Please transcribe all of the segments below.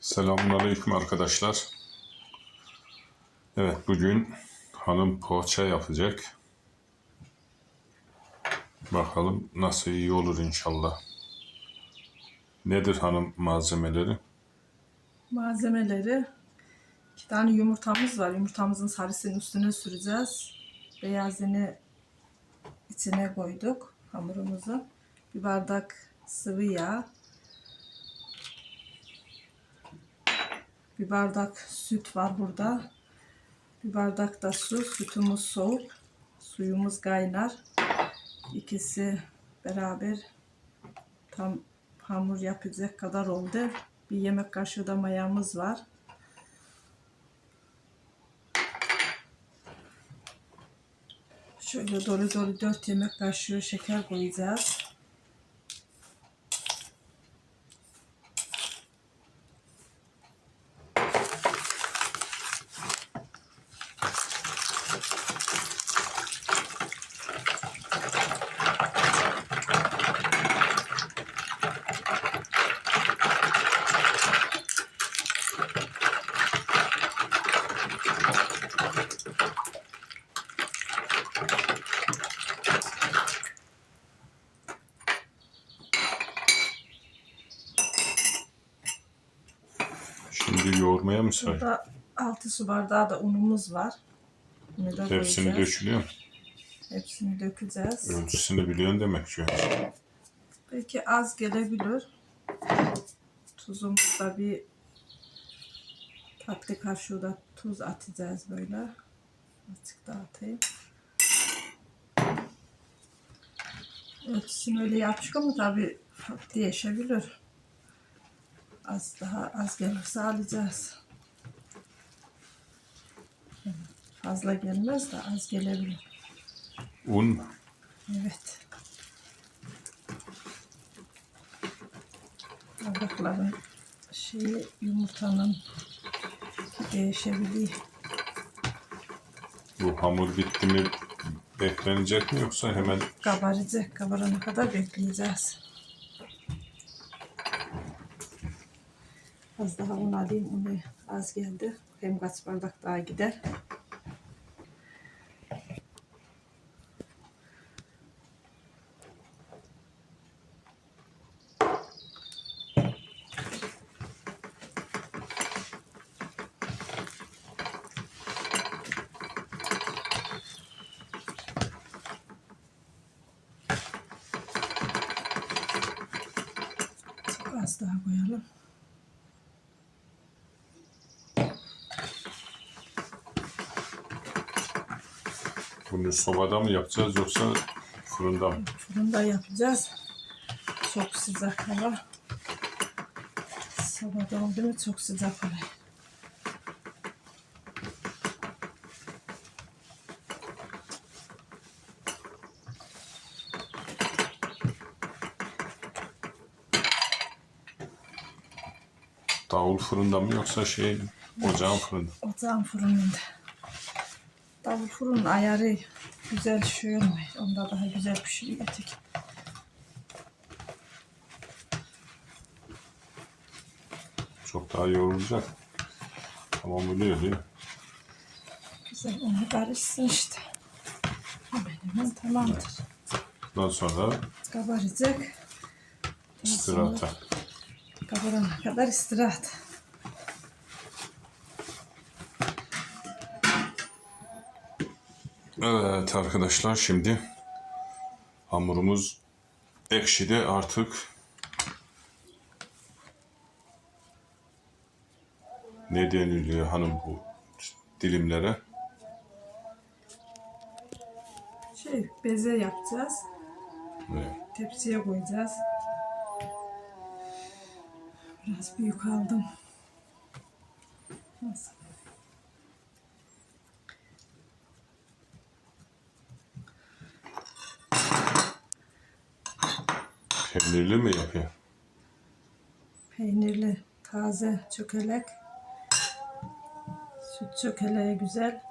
Selamünaleyküm arkadaşlar. Evet bugün hanım poğaça yapacak. Bakalım nasıl iyi olur inşallah. Nedir hanım malzemeleri? Malzemeleri iki tane yumurtamız var. Yumurtamızın sarısını üstüne süreceğiz. Beyazını içine koyduk hamurumuzu. Bir bardak sıvı yağ. Bir bardak süt var burada. Bir bardak da su. Sütümüz soğuk. Suyumuz kaynar. İkisi beraber tam hamur yapacak kadar oldu. Bir yemek kaşığı da mayamız var. Şöyle dolu dolu 4 yemek kaşığı şeker koyacağız. Şimdi yoğurmaya mı say? Burada 6 su bardağı da unumuz var. Bunu da Hepsini koyacağız. dökülüyor. Hepsini dökeceğiz. Ölçüsünü biliyorsun demek ki. Belki az gelebilir. Tuzumuz da bir tatlı kaşığı da tuz atacağız böyle. Azıcık daha atayım. Ölçüsünü öyle yaptık ama tabi değişebilir. Az daha az gelirse alacağız. Fazla gelmez de az gelebilir. Un Evet. Bardakların şeyi yumurtanın değişebiliyor. bu hamur bitti mi beklenecek mi yoksa hemen Kabaracak. Kabarana kadar bekleyeceğiz. Az daha un alayım. Unu az geldi. Hem kaç bardak daha gider. Az daha koyalım. Bunu sobada mı yapacağız yoksa fırında mı? Fırında yapacağız. Çok sıcak hava. Sabah oldu mu çok sıcak oluyor. Davul fırında mı yoksa şey ocağın fırında? Ocağın fırınında. Davul fırın ayarı güzel şey olmuyor. Onda daha güzel pişiriyor etik. Çok daha yoğrulacak. Tamam oluyor değil mi? Güzel onu karışsın işte. Hemen hemen tamamdır. Ondan sonra Kabaracak. istirahata. Kabarana kadar istirahat. Evet arkadaşlar şimdi hamurumuz ekşidi artık ne deniliyor hanım bu dilimlere? Şey beze yapacağız. Evet. Tepsiye koyacağız. Biraz büyük aldım. Nasıl? Peynirli mi yapıyor? Peynirli taze çökelek. Süt çökeleği güzel.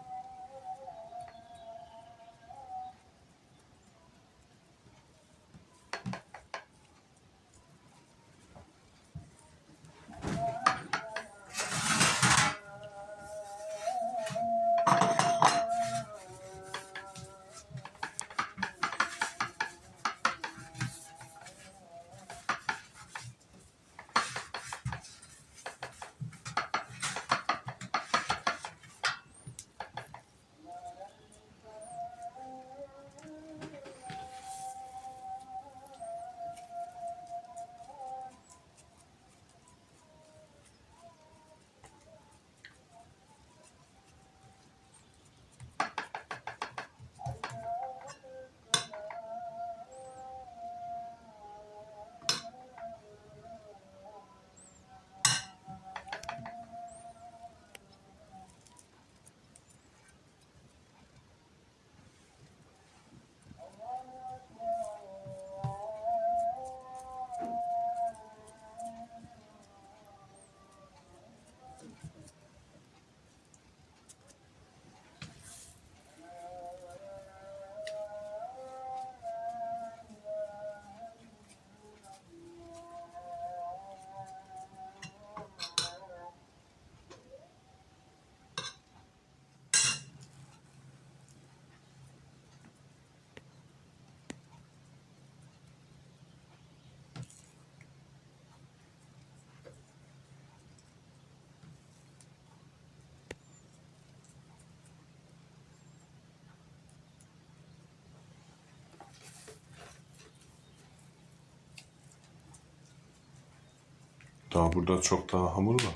Daha burada çok daha hamur var.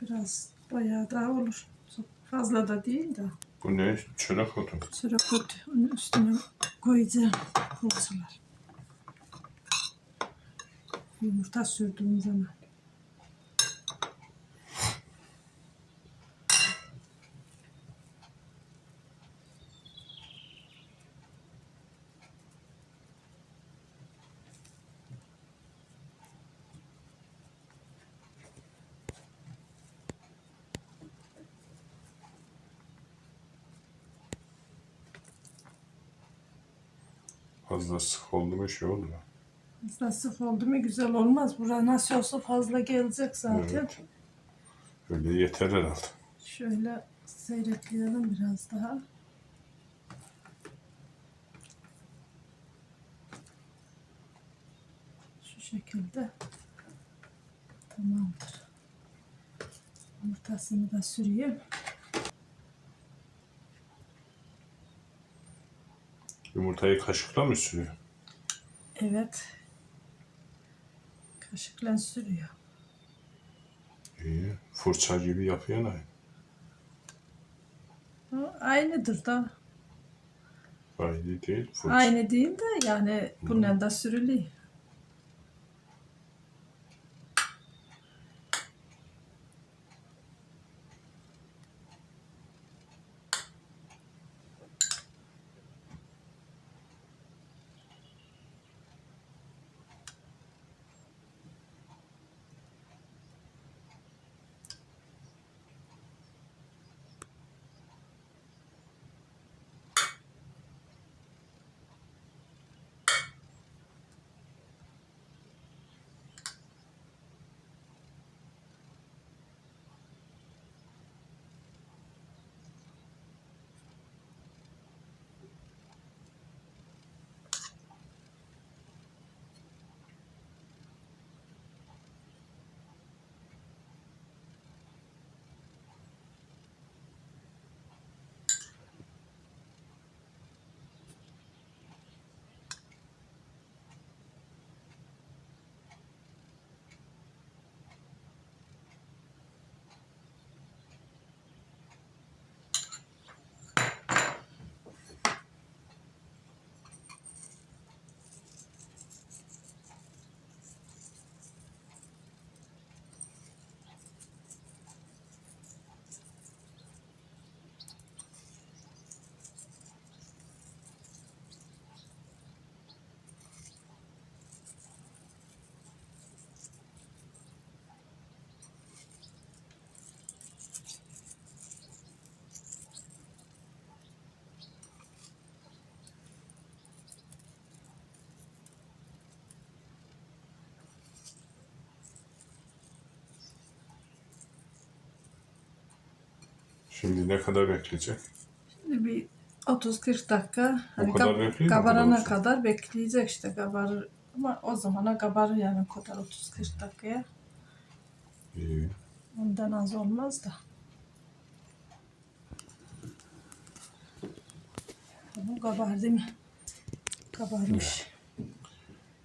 Biraz bayağı daha olur. Çok fazla da değil de. Bu ne? Çörek otu. Şöyle kurt onun üstüne koyacağım poğaçalar. Yumurta sürdüğüm zaman. Fazla sık oldu mu şey olmuyor. Fazla sık oldu mu güzel olmaz. Bura nasıl olsa fazla gelecek zaten. Evet. Öyle yeter herhalde. Şöyle seyretleyelim biraz daha. Şu şekilde tamamdır. Yumurtasını da süreyim. Yumurtayı kaşıkla mı sürüyor? Evet. Kaşıkla sürüyor. İyi. Fırça gibi yapıyor ne? Aynıdır da. Aynı değil. Fırça. Aynı değil de yani bundan da sürülüyor. Şimdi ne kadar bekleyecek? Şimdi bir 30-40 dakika hani kadar kab- bekliyor mu? kabarana kadar olsun. bekleyecek işte kabarır ama o zamana kabarır yani o kadar 30-40 dakikaya İyi. ondan az olmaz da. Tamam kabar değil mi? Kabarmış.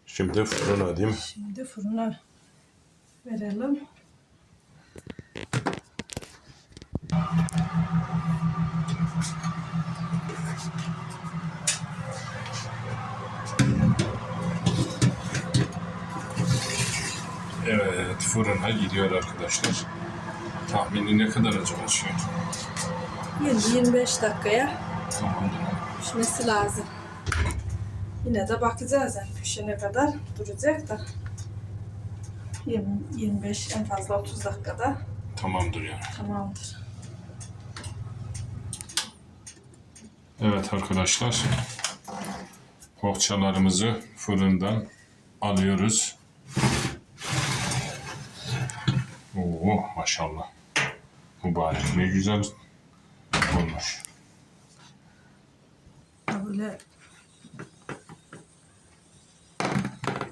Şimdi fırına değil mi? Şimdi fırına verelim. Evet fırına gidiyor arkadaşlar. Tahmini ne kadar acaba şey? 20-25 dakikaya Tamamdır. pişmesi lazım. Yine de bakacağız yani pişene kadar duracak da 20, 25 en fazla 30 dakikada Tamamdır yani. tamamdır. Evet arkadaşlar. Poğaçalarımızı fırından alıyoruz. Maşallah. Mübarek ne güzel olmuş. Böyle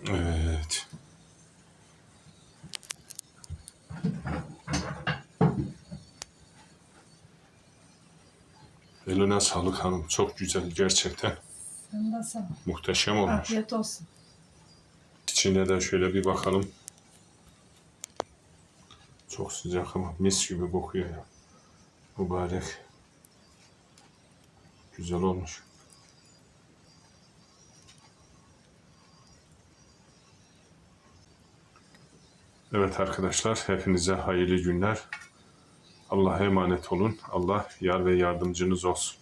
Evet. Eline sağlık hanım. Çok güzel gerçekten. sen de sağ ol. Muhteşem olmuş. Afiyet olsun. İçine de şöyle bir bakalım. Çok sıcak ama mis gibi kokuyor ya. Mübarek. Güzel olmuş. Evet arkadaşlar hepinize hayırlı günler. Allah'a emanet olun. Allah yar ve yardımcınız olsun.